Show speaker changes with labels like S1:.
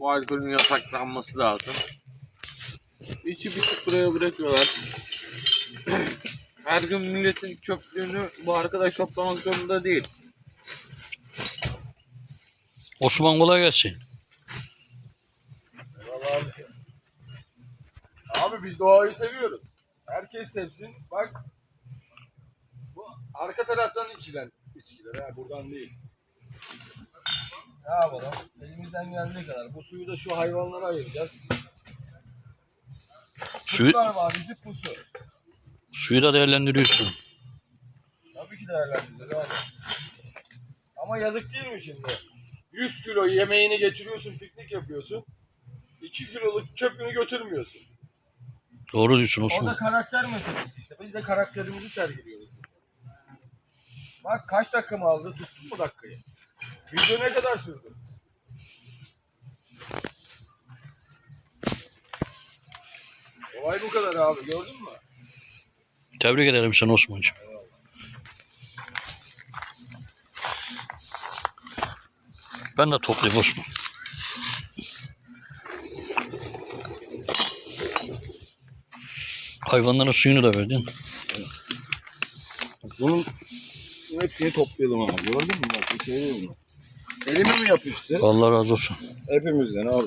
S1: Bu alkolün yasaklanması lazım. İçi bitik buraya bırakıyorlar. Her gün milletin çöplüğünü bu arkadaş toplamak zorunda değil.
S2: Osman kolay gelsin.
S3: Eyvallah abi. Abi biz doğayı seviyoruz. Herkes sevsin. Bak. Bu arka taraftan içilen içkiler ha buradan değil. Ne yapalım? Elimizden geldiği kadar. Bu suyu da şu hayvanlara ayıracağız.
S2: Suyu,
S3: Kurtlar Vadisi pusu.
S2: suyu da değerlendiriyorsun.
S3: Tabii ki değerlendireceğiz abi. Ama yazık değil mi şimdi? 100 kilo yemeğini getiriyorsun, piknik yapıyorsun. 2 kiloluk çöpünü götürmüyorsun.
S2: Doğru diyorsun
S3: O
S2: Osman.
S3: karakter meselesi işte. Biz de karakterimizi sergiliyoruz. Bak kaç dakika mı aldı? Tuttun mu dakikayı? Video ne kadar sürdü? Olay bu kadar abi gördün mü?
S2: Tebrik ederim seni Osman'cığım. Ben de toplayayım Osman. Hayvanların suyunu da verdin.
S3: Bunun hepsini toplayalım abi. Gördün mü? Bak bir şey değil mi? Elime mi yapıştı?
S2: Allah razı olsun.
S3: Hepimizden abi.